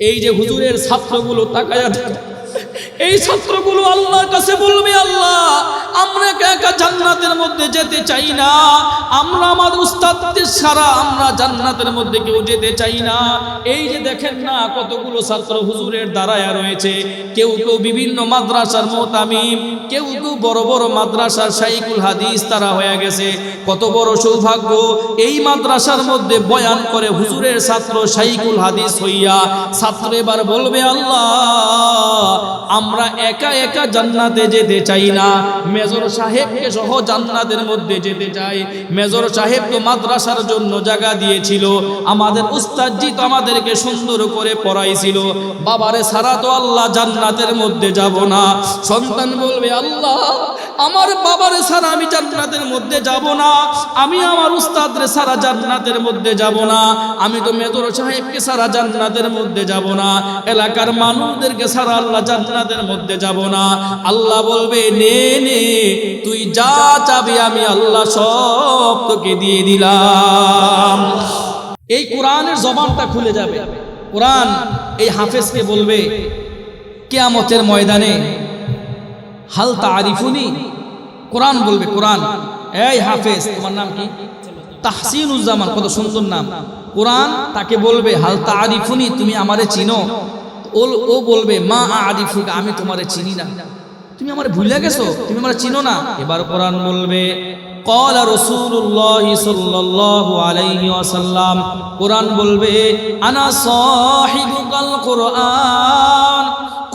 এই যে হুজুরের ছাত্রগুলো তাকায় এই ছাত্রগুলো আল্লাহর কাছে বলবে আল্লাহ আমরা একা একা জান্নাতের মধ্যে যেতে চাই না? আমরা আমার উস্তাদদের ছাড়া আমরা জান্নাতের মধ্যে কেউ যেতে চাই না। এই যে দেখেন না, কতগুলো ছাত্র হুজুরের দাঁড়ায়া রয়েছে। কেউ কেউ বিভিন্ন মাদ্রাসার মোতামিম, কেউ কেউ বড় বড় মাদ্রাসার শাইকুল হাদিস তারা হয়ে গেছে। কত বড় সৌভাগ্য, এই মাদ্রাসার মধ্যে বয়ান করে হুজুরের ছাত্র শাইকুল হাদিস হইয়া ছাত্র এবার বলবে, আল্লাহ, আমরা একা একা জান্নাতে যেতে চাই না। মেজর সাহেবকে সহ জান্নাতের মধ্যে যেতে চাই। মেজর সাহেব তো মাদ্রাসার জন্য জায়গা দিয়েছিল। আমাদের উস্তাদজি তো আমাদেরকে সুন্দর করে পড়াইছিল। বাবারে সারা তো আল্লাহ জান্নাতের মধ্যে যাব না। সন্তান বলবে, আল্লাহ আমার বাবারে সারা আমি জান্নাতের মধ্যে যাব না, আমি আমার উস্তাদরে সারা জান্নাতের মধ্যে যাব না, আমি তো মেজর সাহেবকে সারা জান্নাতের মধ্যে যাব না, এলাকার মানুষদেরকে সারা আল্লাহ জান্নাতের মধ্যে যাব না। আল্লাহ বলবে, নে নে, তুই যা চাবি আমি আল্লাহ সব তোকে দিয়ে দিলাম। এই কোরআনের জবানটা খুলে যাবে। কোরআন এই হাফেজকে বলবে, কেয়ামতের ময়দানে হাল তারিফুনি কোরআন বলবে কোরআন এই হাফেজ তোমার নাম কি তাহসিনুজ্জামান কত সুন্দর নাম কোরআন তাকে বলবে হাল তারিফুনি তুমি আমারে চিনো ও ও বলবে মা আরিফুক আমি তোমারে চিনি না তুমি আমারে ভুলে গেছো তুমি আমারে চিনো না এবার কোরআন বলবে قال رسول الله صلى الله عليه وسلم কোরআন বলবে আনা সাহিবুকাল কোরআন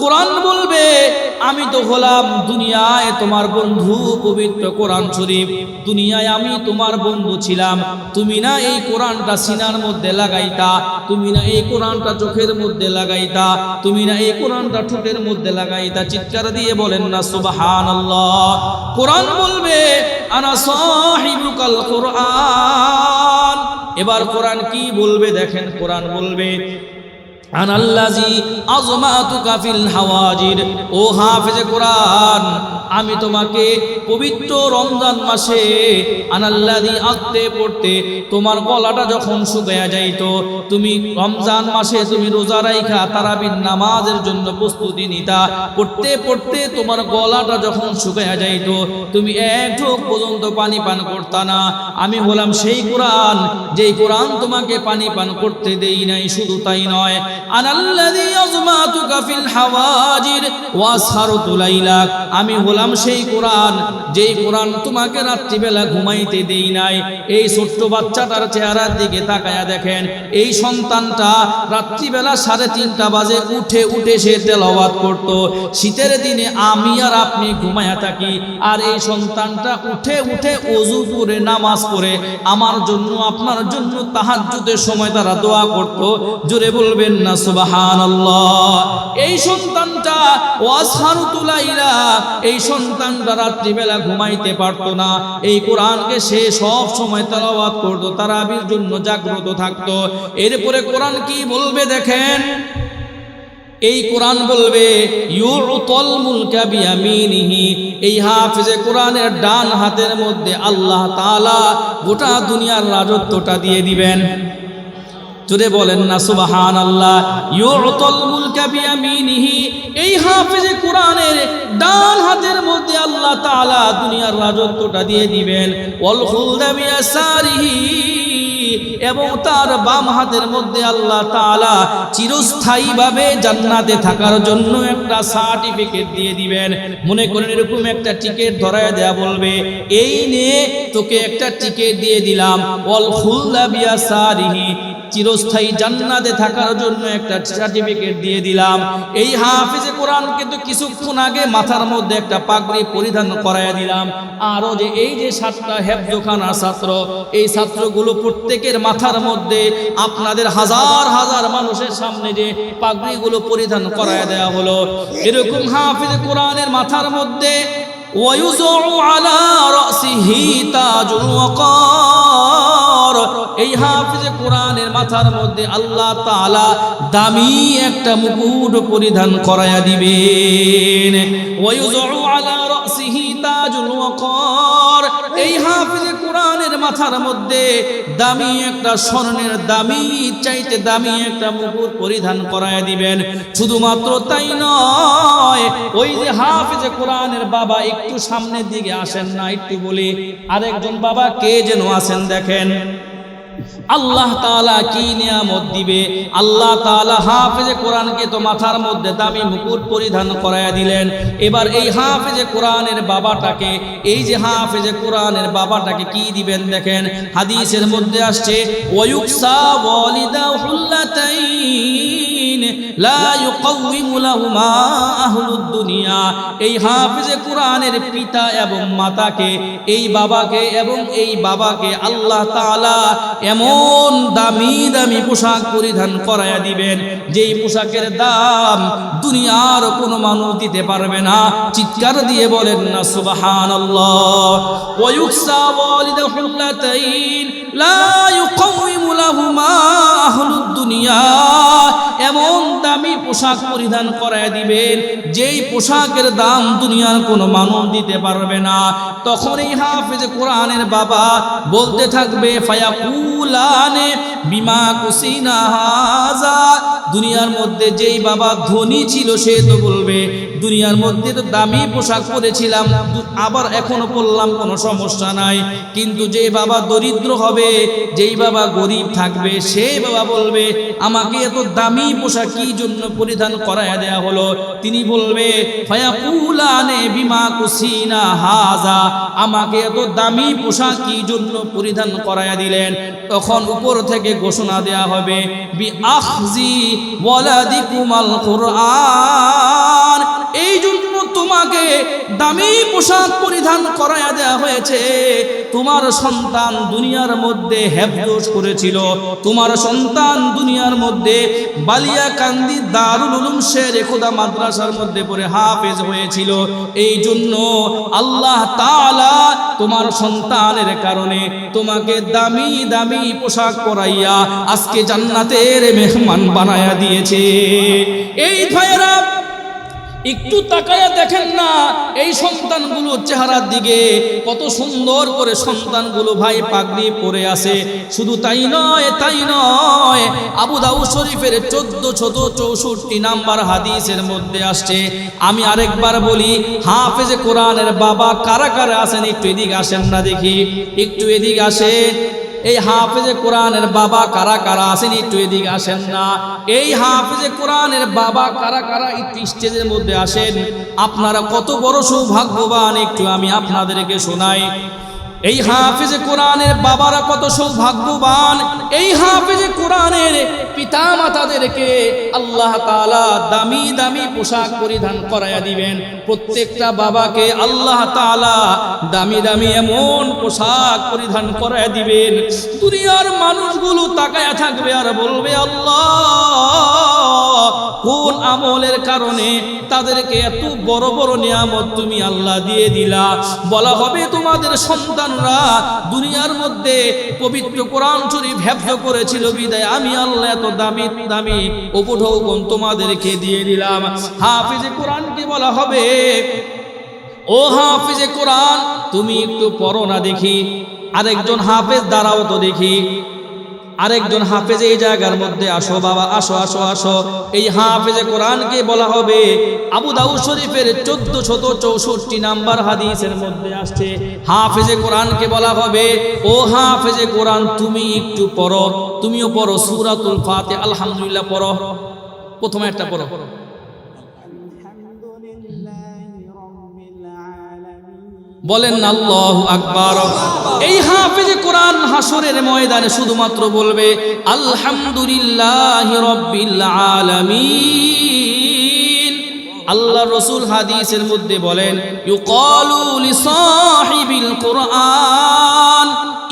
কোরআন বলবে আমি তো হলাম দুনিয়ায় তোমার বন্ধু, পবিত্র কোরআন শরীফ। দুনিয়ায় আমি তোমার বন্ধু ছিলাম। তুমি না এই কোরআনটা সিনার মধ্যে লাগাইতা। তুমি না এই কোরআনটা চোখের মধ্যে লাগাইতা। তুমি না এই কোরআনটা ঠোঁটের মধ্যে লাগাইতা। চিৎকার দিয়ে বলেন না সুবাহান কোরআন বলবে, আনা সাহিবুকাল কোরআন। এবার কোরআন কি বলবে? দেখেন, কোরআন বলবে আনাল্লাজি আজমাতুকা ফিল হাওয়াজির। ও হাফেজে কোরআন, আমি তোমাকে পবিত্র রমজান মাসে আনাল্লাদি আঁকতে পড়তে তোমার গলাটা যখন শুকায়া যাইত, তুমি রমজান মাসে তুমি রোজা রাইখা তারাবির নামাজের জন্য প্রস্তুতি নিতা। পড়তে পড়তে তোমার গলাটা যখন শুকায়া যাইত, তুমি এক পর্যন্ত পানি পান করতা না। আমি হলাম সেই কোরআন, যেই কোরআন তোমাকে পানি পান করতে দেই নাই, শুধু তাই নয়। আমি হলাম সেই কোরআন, যেই কোরআন তোমাকে রাত্রিবেলা ঘুমাইতে দেই নাই। এই ছোট্ট বাচ্চাটার চেহারার দিকে তাকায়া দেখেন। এই সন্তানটা রাত্রিবেলা সাড়ে তিনটা বাজে উঠে উঠে সে তেলাওয়াত করত। শীতের দিনে আমি আর আপনি ঘুমায়া থাকি। আর এই সন্তানটা উঠে উঠে অজু করে, নামাজ পড়ে। আমার জন্য, আপনার জন্য তাহাজ্জুদের সময় তারা দোয়া করত। জোরে বলবেন না সুবহানাল্লাহ। এই সন্তানটা ওয়াসহারুতুলাইলা এই সন্তানটা রাত্রিবেলা ঘুমাইতে পারতো না। এই কোরআনকে সে সব সময় তেলাওয়াত করতো, তারাবির জন্য জাগ্রত থাকতো। এরপরে কোরআন কি বলবে দেখেন? এই কোরআন বলবে ইউতল মুলকা বিয়ামিনিহি। এই হাফেজে কোরআনের ডান হাতের মধ্যে আল্লাহ তাআলা গোটা দুনিয়ার রাজত্বটা দিয়ে দিবেন। যদি বলেন না সুবাহান আল্লাহ ইউতল এই হাফেজে কোরআনের ডান হাতের মধ্যে আল্লাহ তাআলা দুনিয়ার রাজত্বটা দিয়ে দিবেন। এবং তার বাম হাতের মধ্যে আল্লাহ তাআলা চিরস্থায়ীভাবে জান্নাতে থাকার জন্য একটা সার্টিফিকেট দিয়ে দিবেন। মনে করেন এরকম একটা টিকিট ধরায় দেয়া বলবে, এই নিয়ে তোকে একটা টিকিট দিয়ে দিলাম। অল খুলদা বিয়াসারিহি চিরস্থায়ী জান্নাতে থাকার জন্য একটা সার্টিফিকেট দিয়ে দিলাম এই হাফিজে কোরআন কিন্তু কিছুক্ষণ আগে মাথার মধ্যে একটা পাগড়ি পরিধান করাইয়া দিলাম আরও যে এই যে সাতটা হেফজোখানা ছাত্র এই ছাত্রগুলো প্রত্যেকের মাথার মধ্যে আপনাদের হাজার হাজার মানুষের সামনে যে পাগড়িগুলো পরিধান করাইয়া দেওয়া হলো এরকম হাফিজে কোরআনের মাথার মধ্যে ويزع على رأسه تاج الوقار এই হাফিজে কোরআনের মাথার মধ্যে আল্লাহ তাআলা দামি একটা মুকুট পরিধান করাইয়া দিবেন। এই হাফিজে কোরআনের মাথার মধ্যে দামি একটা স্বর্ণের দামি, চাইতে দামি একটা মুকুট পরিধান করায় দিবেন। শুধুমাত্র তাই নয়, ওই যে হাফিজে কোরআনের বাবা একটু সামনের দিকে আসেন না, একটু বলি, আরেকজন বাবা কে যেন আসেন দেখেন। আল্লাহ তালা কি নিয়ামত দিবে? আল্লাহ তালা হাফেজে কোরআনকে তো মাথার মধ্যে দামি মুকুট পরিধান করায়া দিলেন। এবার এই হাফেজে কোরআনের বাবাটাকে, এই যে হাফেজে কোরআনের বাবাটাকে কি দিবেন দেখেন? হাদিসের মধ্যে আসছে এই হাফেজে কোরআনের পিতা এবং মাতাকে, এই বাবাকে এবং এই বাবাকে আল্লাহ তাআলা এমন দামি দামি পোশাক পরিধান করায়া দিবেন, যেই পোশাকের দাম দুনিয়ার কোনো মানুষ দিতে পারবে না। চিৎকার দিয়ে বলেন, না দুনিয়া। এমন দামি পোশাক পরিধান করায় দিবেন, যেই পোশাকের দাম দুনিয়ার কোনো মানুষ দিতে পারবে না। তখন এই হাফেজ কোরআনের বাবা বলতে থাকবে ফায়াকুলানে বিমা কুসিনা হাজা। দুনিয়ার মধ্যে যেই বাবা ধনী ছিল সে তো বলবে, দুনিয়ার মধ্যে তো দামি পোশাক পরেছিলাম আবার এখনও পরলাম কোনো সমস্যা নাই। কিন্তু যে বাবা দরিদ্র হবে, যেই বাবা গরিব থাকবে সেই বাবা বলবে, আমাকে এত দামি পোশাক কি জন্য পরিধান করায় দেয়া হলো? তিনি বলবে, ফায়াকুলানে বিমা কুসিনা হাজা, আমাকে এত দামি পোশাক কি জন্য পরিধান করায় দিলেন? তখন উপর থেকে ঘোষণা দেয়া হবে, বি আখজি ওয়ালাদিকুমাল কুরআন। তোমাকে দামি পোশাক পরিধান করায়া দেয়া হয়েছে। তোমার সন্তান দুনিয়ার মধ্যে হেফজোস করেছিল। তোমার সন্তান দুনিয়ার মধ্যে বালিয়া কান্দি দারুল উলুম শের খোদা মাদ্রাসার মধ্যে পড়ে হাফেজ হয়েছিল। এই জন্য আল্লাহ তাআলা তোমার সন্তানের কারণে তোমাকে দামি দামি পোশাক পরাইয়া আজকে জান্নাতের মেহমান বানায়া দিয়েছে। এই ভাইয়েরা একটু তাকায়া দেখেন না, এই সন্তানগুলোর চেহারার দিকে কত সুন্দর করে সন্তানগুলো ভাই পাগড়ি পরে আছে। শুধু তাই নয় তাই নয়, আবু দাউ শরীফের চোদ্দ ছোট চৌষট্টি নাম্বার হাদিসের মধ্যে আসছে। আমি আরেকবার বলি, হাফেজে কোরআনের বাবা কারা কারা আছেন একটু এদিকে আসেন না দেখি। একটু এদিকে আসেন। এই হাফেজে কোরআনের বাবা কারা কারা আসেন একটু এদিকে আসেন না। এই হাফেজে কোরআনের বাবা কারা কারা একটু স্টেজের মধ্যে আসেন। আপনারা কত বড় সৌভাগ্যবান একটু আমি আপনাদেরকে শোনাই। এই হাফেজে কোরআনের বাবারা কত সৌভাগ্যবান। এই হাফেজে কোরআনের পিতা মাতাদেরকে আল্লাহ তাআলা দামি দামি পোশাক পরিধান করাইয়া দিবেন। প্রত্যেকটা বাবাকে আল্লাহ তাআলা দামি দামি এমন পোশাক পরিধান করায়া দিবেন। দুনিয়ার মানুষগুলো তাকায়া থাকবে আর বলবে, আল্লাহ, কোন আমলের কারণে তাদেরকে এত বড় বড় নিয়ামত তুমি আল্লাহ দিয়ে দিলা? বলা হবে তোমাদের সন্তানরা দুনিয়ার মধ্যে পবিত্র কোরআন শরীফ হেফজ করেছিল বিদায়। আমি আল্লাহ এত দামি দামি উপঢৌকন তোমাদেরকে দিয়ে দিলাম। হাফিজে কোরআনকে বলা হবে। ও হাফিজে কোরআন, তুমি একটু পড়ো না দেখি। আরেকজন হাফেজ, দাঁড়াও তো দেখি। আরেকজন হাফেজে এই জায়গার মধ্যে আসো, বাবা, আসো আসো আসো। এই হাফেজে কোরআনকে বলা হবে, আবু দাউদ শরীফের চোদ্দ শত চৌষট্টি নাম্বার হাদিসের মধ্যে আসছে। হাফেজে কোরআনকে বলা হবে, ও হাফেজে কোরআন, তুমি একটু পড়ো, তুমিও পড়ো, সুরাতুল ফাতে আলহামদুলিল্লাহ পড়ো। প্রথমে একটা পড়ো। বলেন আল্লাহ আকবর। এই হাফেজে কোরআন হাসরের ময়দানে শুধুমাত্র বলবে, আলহামদুলিল্লাহ রব্বিল আল্লাহ রসুল হাদিসের মধ্যে বলেন, ইউকালু লিসাহিবিল কোরআন।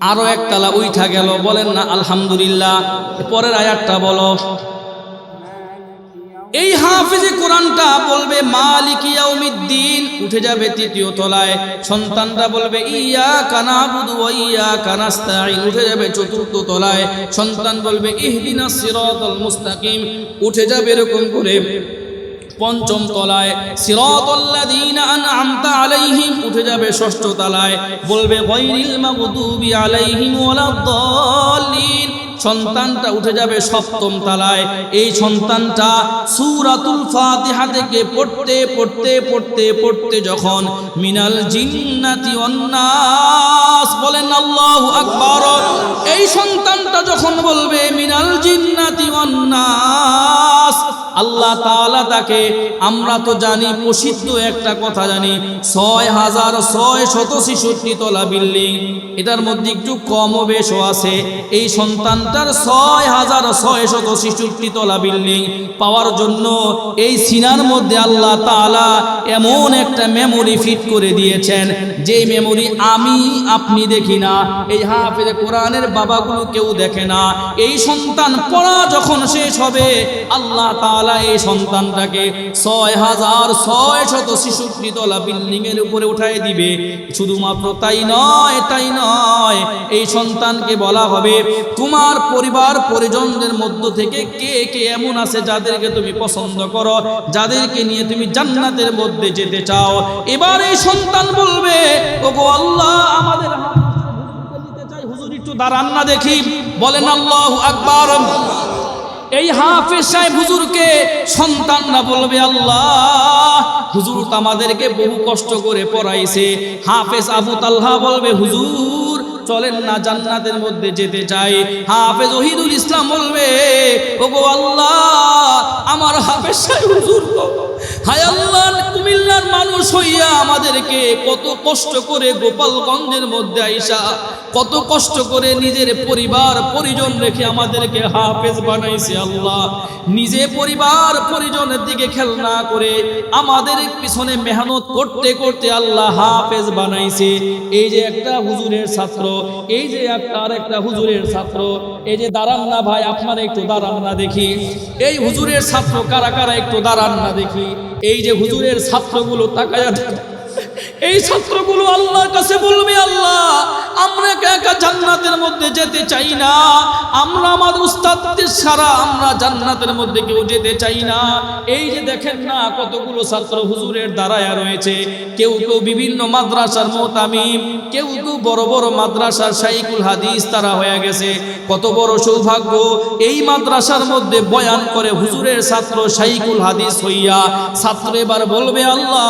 আরও একতলা উঠা গেল, বলেন না, আলহামদুলিল্লাহ, পরের আয়াতটা বলো। এই হাফিজে কোরআনটা বলবে, মালিক ইয়াউমিদ্দিন, উঠে যাবে তৃতীয় তলায়। সন্তানরা বলবে ইয়া কানাবুদু ইয়া কানাস্তাইন উঠে যাবে চতুর্থ তলায়। সন্তান বলবে, ইহদিনাস সিরাতাল মুস্তাকিম উঠে যাবে এরকম করে। পঞ্চম তলায়, সিরাতাল্লাযীনা আন'আমতা আলাইহিম উঠে যাবে ষষ্ঠ তলায়। বলবে আলাইহিম ওয়ালাদ-দাল্লিন সন্তানটা উঠে যাবে সপ্তম তালায়। এই সন্তানটা সূরাতুল ফাতিহা থেকে পড়তে পড়তে পড়তে পড়তে যখন মিনাল জিন্নাতি ওয়ান নাস বলেন আল্লাহু আকবার, এই সন্তানটা যখন বলবে মিনাল জিন্নাতি ওয়ান নাস আল্লাহ তাআলা তাকে, আমরা তো জানি, প্রসিদ্ধ একটা কথা জানি, ছয় হাজার ছয় শত ছেষট্টি তলা বিল্ডিং। এটার মধ্যে একটু কম বেশও আছে। এই সন্তানটার ছয় হাজার ছয় শত ছেষট্টি তলা বিল্ডিং পাওয়ার জন্য এই সিনার মধ্যে আল্লাহ তাআলা এমন একটা মেমোরি ফিট করে দিয়েছেন, যে মেমোরি আমি, আপনি দেখি না। এই হাফেজ কোরআনের বাবাগুলো কেউ দেখে না। এই সন্তান পড়া যখন শেষ হবে, আল্লাহ তাআলা এই সন্তানটাকে ছয় হাজার ছয় শত তলা বিল্ডিং এর উপরে উঠাই দিবে। শুধুমাত্র তাই নয় তাই নয়, এই সন্তানকে বলা হবে, তোমার পরিবার পরিজনদের মধ্য থেকে কে কে এমন আছে যাদেরকে তুমি পছন্দ করো, যাদেরকে নিয়ে তুমি জান্নাতের মধ্যে যেতে চাও? এবার এই সন্তান বলবে, ওগো আল্লাহ, আমাদের হুজুর, একটু দাঁড়ান না দেখি। বলেন, আল্লাহ আকবার। এই হাফেজ সাহেব হুজুরকে সন্তানরা বলবে, আল্লাহ, হুজুর তো আমাদেরকে বহু কষ্ট করে পড়াইছে। হাফেজ আবু তাল্লাহ বলবে, হুজুর চলেন না জান্নাতের মধ্যে যেতে চাই। হাফেজ ওহিদুল ইসলাম বলবে, ওগো আল্লাহ, আমার হাফেজ হুজুর হায় আল্লাহ, কুমিল্লার মানুষ হইয়া আমাদেরকে কত কষ্ট করে গোপালগঞ্জের মধ্যে আইসা, কত কষ্ট করে নিজের পরিবার, পরিজন রেখে আমাদেরকে হাফেজ বানাইছে আল্লাহ। নিজে পরিবার, পরিজনের দিকে খেয়াল না করে আমাদের পিছনে মেহনত করতে করতে আল্লাহ হাফেজ বানাইছে। এই যে একটা হুজুরের ছাত্র এই যে তার একটা হুজুরের ছাত্র, এই যে দাঁড়ান না ভাই, আপনারা একটু দাঁড়ান না দেখি এই হুজুরের ছাত্র কারা কারা একটু দাঁড়ান না দেখি এই যে হুজুরের ছাত্রগুলো তাকায়। এই ছাত্রগুলো আল্লাহর কাছে বলবে, আল্লাহ, আমরা একা জান্নাতের মধ্যে যেতে চাই না। আমরা আমার উস্তাদদের ছাড়া আমরা জান্নাতের মধ্যে কেউ যেতে চাই না। এই যে দেখেন না, কতগুলো ছাত্র হুজুরের দাঁড়ায়া রয়েছে। কেউ কেউ বিভিন্ন মাদ্রাসার মোতামিম, কেউ কেউ বড় বড় মাদ্রাসার শাইকুল হাদিস তারা হয়ে গেছে। কত বড় সৌভাগ্য, এই মাদ্রাসার মধ্যে বয়ান করে হুজুরের ছাত্র শাইকুল হাদিস হইয়া ছাত্র এবার বলবে, আল্লাহ,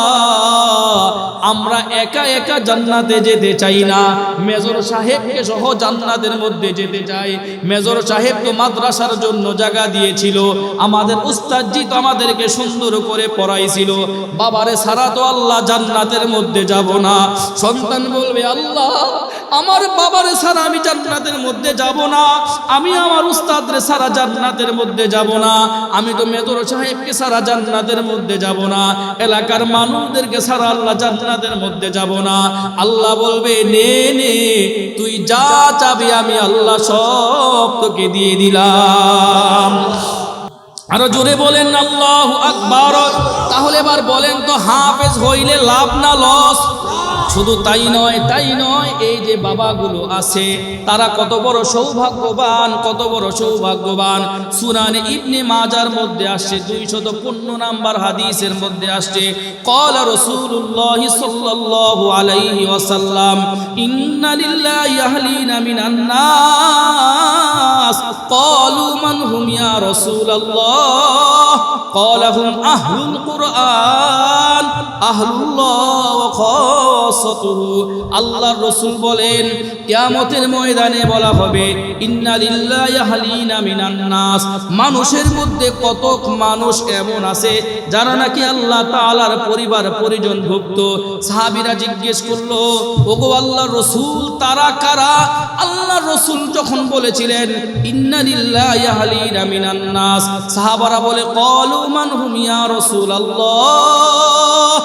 আমরা একা একা জান্নাতে যেতে চাই না। মেজর সাহেবকে সহ জান্নাতের মধ্যে যেতে চাই। মেজর সাহেব তো মাদ্রাসার জন্য জায়গা দিয়েছিল। আমাদের উস্তাদজি তো আমাদেরকে সুন্দর করে পড়াইছিল। বাবারে সারা তো আল্লাহ জান্নাতের মধ্যে যাব না। সন্তান বলবে, আল্লাহ আমার বাবারে সারা আমি জান্নাতের মধ্যে যাব না, আমি আমার উস্তাদরে সারা জান্নাতের মধ্যে যাব না, আমি তো মেজর সাহেবকে সারা জান্নাতের মধ্যে যাব না, এলাকার মানুষদেরকে সারা আল্লাহ জান্নাতের মধ্যে যাব না। আল্লাহ বলবে, নে নে, তুই যা চাবি আমি আল্লাহ সব তোকে দিয়ে দিলাম। আরও জোরে বলেন, আল্লাহ আকবার। তাহলে এবার বলেন তো, হাফেজ হইলে লাভ না, লস? শুধু তাই নয় তাই নয়, এই যে বাবাগুলো আছে, তারা কত বড় সৌভাগ্যবান, কত বড় সৌভাগ্যবান। সুনান ইবনে মাজার মধ্যে আসছে দুই শত পনেরো নাম্বার হাদিসের মধ্যে আসছে, কল রসুল্লাহ সাল্লাল্লাহু আলাইহি ওয়াসাল্লাম ইন্নালিল্লাহি আহলিনা মিনান নাস ক্বালু মান হুম ইয়া রাসূলুল্লাহ ক্বালাহুম কুরআন আহলুল্লাহ খাস আল্লাহ রসুল বলেন, কেয়ামতের ময়দানে বলা হবে নাস। মানুষের মধ্যে কতক মানুষ এমন আছে, যারা নাকি আল্লাহ তালার পরিবার পরিজন ভুক্ত। সাহাবিরা জিজ্ঞেস করল, ওগো আল্লাহ রসুল, তারা কারা? আল্লাহ রসুল যখন বলেছিলেন, ইন্নালিল্লাহ সাহাবারা বলে কলু মান হুমিয়া রসুল আল্লাহ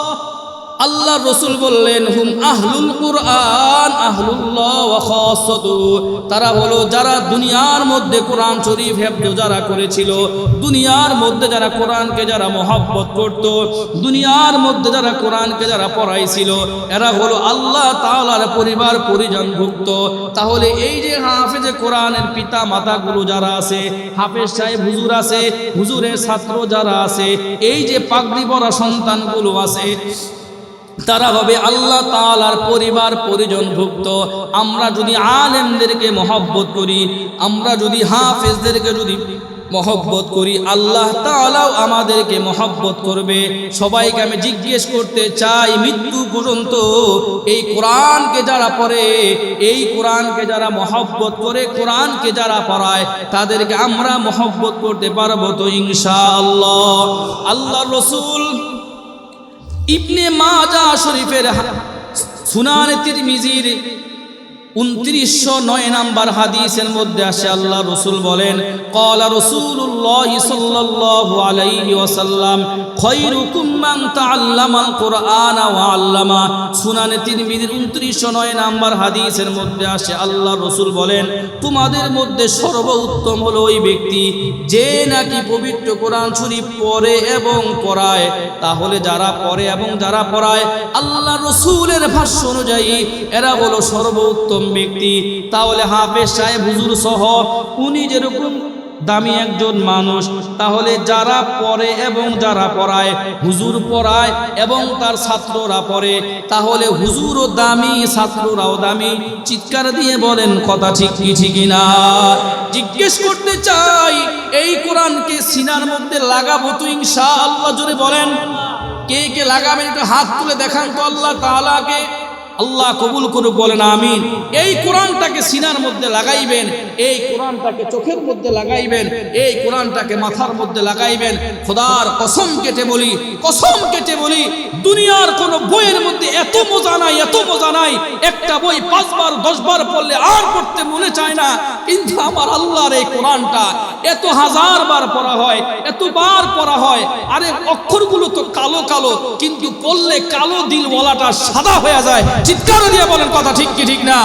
আল্লাহ রসুল বললেন, হুম, আহলুল কুরআন, আহলুল্লাহ তারা হলো যারা দুনিয়ার মধ্যে কোরআন শরীফ হেফজ যারা করেছিল, দুনিয়ার মধ্যে যারা কোরআনকে যারা মহব্বত করত, দুনিয়ার মধ্যে যারা কোরআনকে যারা পড়াইছিল, এরা হলো আল্লাহ তাআলার পরিবার পরিজনভুক্ত তাহলে এই যে হাফেজে কোরআনের পিতা মাতাগুলো যারা আছে, হাফেজ সাহেব হুজুর আছে, হুজুরের ছাত্র যারা আছে, এই যে পাগড়ি পরা সন্তানগুলো আছে তারা হবে আল্লাহ তাআলার পরিবার পরিজনভুক্ত। আমরা যদি আলেমদেরকে মহব্বত করি, আমরা যদি হাফেজদেরকে যদি মহব্বত করি, আল্লাহ তাআলাও আমাদেরকে মহব্বত করবে। সবাইকে আমি জিজ্ঞেস করতে চাই, মৃত্যু পর্যন্ত এই কোরআনকে যারা পড়ে, এই কোরআনকে যারা মহব্বত করে, কোরআনকে যারা পড়ায়, তাদেরকে আমরা মহব্বত করতে পারব তো ইনশাআল্লাহ। আল্লাহ রসুল ইবনে মাজা শরীফের সুনানে তিরমিজির উনত্রিশশো নয় নাম্বার হাদিসের মধ্যে আসে, আল্লাহ রসুল বলেন কলা কোরআন আল্লামা। নাম্বার হাদিসের মধ্যে আসে, আল্লাহ রসুল বলেন, তোমাদের মধ্যে সর্বোত্তম হলো ওই ব্যক্তি যে নাকি পবিত্র কোরআন শরীফ পড়ে এবং পড়ায়। তাহলে যারা পড়ে এবং যারা পড়ায়, আল্লাহ রসুলের ভাষ্য অনুযায়ী এরা হলো সর্বোত্তম ব্যক্তি, তাহলে হাফেজ সাহেব হুজুর সহ উনি যেরকম দামি একজন মানুষ, তাহলে যারা পড়ে এবং যারা পড়ায়, হুজুর পড়ায় এবং তার ছাত্ররা পড়ে, তাহলে হুজুরও দামি, ছাত্ররাও দামি। চিৎকার দিয়ে বলেন, কথা ঠিক কি ঠিক না? জিজ্ঞেস করতে চাই, এই কোরআনকে সিনার মধ্যে লাগাবো তো ইনশা আল্লাহ জোরে বলেন। কে কে লাগাবেন, একটু হাত তুলে দেখান তো আল্লাহ তাআলাকে। আল্লাহ কবুল করুক, বলেন আমিন। এই কোরআনটাকে সিনার মধ্যে লাগাইবেন, এই কোরআনটাকে চোখের মধ্যে লাগাইবেন, এই কোরআনটাকে মাথার মধ্যে লাগাইবেন। খোদার কসম কেটে বলি, কসম কেটে বলি, দুনিয়ার কোন বইয়ের মধ্যে এত মজা নাই, এত মজা নাই। একটা বই পাঁচবার, দশবার পড়লে আর পড়তে মনে চায় না। কিন্তু আমার আল্লাহর এই কোরআনটা এত হাজার বার পড়া হয়, এতবার পড়া হয়। আরে অক্ষরগুলো তো কালো কালো, কিন্তু পড়লে কালো দিলওয়ালাটা সাদা হয়ে যায়। চিৎকার দিয়ে বলেন কথা ঠিক কি ঠিক না?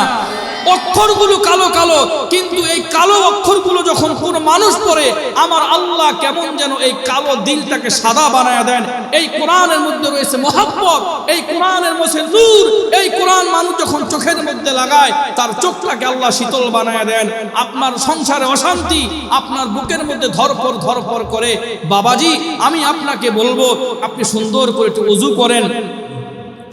অক্ষরগুলো কালো কালো, কিন্তু এই কালো অক্ষরগুলো যখন কোন মানুষ পড়ে, আমার আল্লাহ কেমন যেন এই কালো দিলটাকে সাদা বানায় দেন। এই কোরআনের মধ্যে রয়েছে মহাব্বত, এই কোরআনের মধ্যে নূর, এই কোরআন মানুষ যখন চোখের মধ্যে লাগায়, তার চোখটাকে আল্লাহ শীতল বানায় দেন। আপনার সংসারে অশান্তি, আপনার বুকের মধ্যে ধরপর ধরপর করে, বাবাজি, আমি আপনাকে বলব, আপনি সুন্দর করে একটু উজু করেন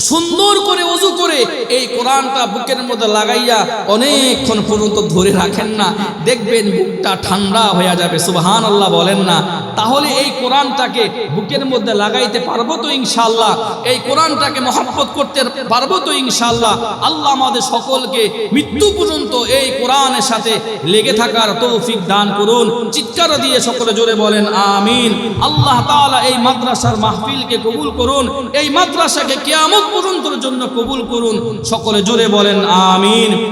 সুন্দর করে অজু করে এই কোরআনটা বুকের মধ্যে লাগাইয়া অনেকক্ষণ পর্যন্ত ধরে রাখেন না। দেখবেন বুকটা ঠান্ডা হয়ে যাবে সুবহান আল্লাহ বলেন না। তাহলে এই কোরআনটাকে বুকের মধ্যে লাগাইতে পারব তো ইনশাল্লাহ এই কোরআনটাকে মহাব্বত করতে পারব তো ইনশাল্লাহ আল্লাহ আমাদের সকলকে মৃত্যু পর্যন্ত এই কোরআনের সাথে লেগে থাকার তৌফিক দান করুন। চিৎকার দিয়ে সকলে জোরে বলেন, আমিন। আল্লাহ তাআলা এই মাদ্রাসার মাহফিলকে কবুল করুন। এই মাদ্রাসাকে কিয়ামত পর্যন্তর জন্য কবুল করুন। সকলে জোরে বলেন আমিন।